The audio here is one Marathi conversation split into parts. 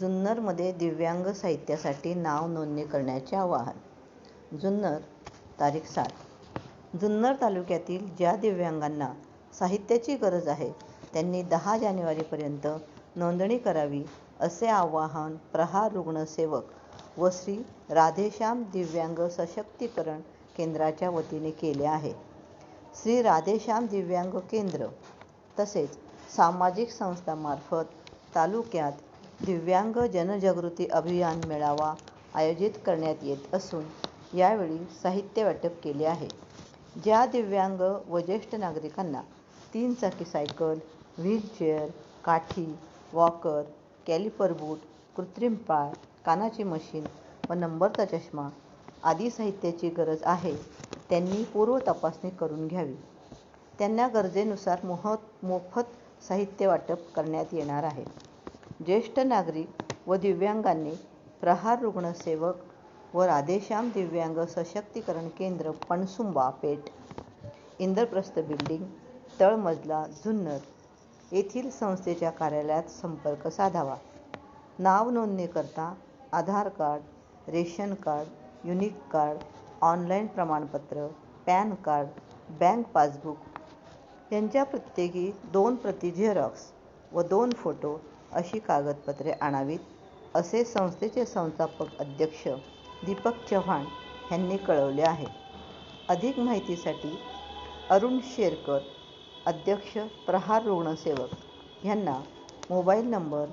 जुन्नरमध्ये दिव्यांग साहित्यासाठी नाव नोंदणी करण्याचे आवाहन जुन्नर, तारीख सात. जुन्नर तालुक्यातील ज्या दिव्यांगांना साहित्याची गरज आहे त्यांनी दहा जानेवारीपर्यंत नोंदणी करावी असे आवाहन प्रहार रुग्णसेवक व श्री राधेश्याम दिव्यांग सशक्तीकरण केंद्राच्या वतीने केले आहे. श्री राधेश्याम दिव्यांग केंद्र तसेच सामाजिक संस्थामार्फत तालुक्यात दिव्यांग जनजागृती अभियान मेळावा आयोजित करण्यात येत असून यावेळी साहित्य वाटप केले आहे. ज्या दिव्यांग व ज्येष्ठ नागरिकांना तीन चाकी सायकल, व्हीलचेअर, काठी, वॉकर, कॅलिपर बूट, कृत्रिम पाय, कानाची मशीन व नंबरचा चष्मा आदी साहित्याची गरज आहे त्यांनी पूर्व तपासणी करून घ्यावी. त्यांना गरजेनुसार मोफत साहित्य वाटप करण्यात येणार आहे. ज्येष्ठ नागरिक व दिव्यांगांनी प्रहार रुग्णसेवक व राधेश्याम दिव्यांग सशक्तीकरण केंद्र पणसुंबा पेठ, इंद्रप्रस्थ बिल्डिंग, तळमजला जुन्नर येथील संस्थेच्या कार्यालयात संपर्क साधावा. नाव नोंदणीकरता Aadhaar card, ration card, unique card, online प्रमाणपत्र, पॅन कार्ड, बँक पासबुक यांच्या प्रत्येकी दोन प्रती झेरॉक्स व दोन फोटो अशी कागदपत्रे आणावीत असे संस्थेचे संस्थापक अध्यक्ष दीपक चव्हाण यांनी कळवले आहे. अधिक माहितीसाठी अरुण शेरकर, अध्यक्ष प्रहार रुग्णसेवक यांना मोबाईल नंबर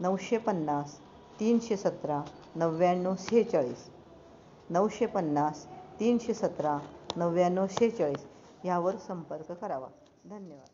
नऊशे पन्नास तीनशे सतरा नव्याण्णव सेहेचाळीस, नऊशे पन्नास तीनशे सतरा नव्याण्णव सेहेचाळीस ह्यावर संपर्क करावा. धन्यवाद.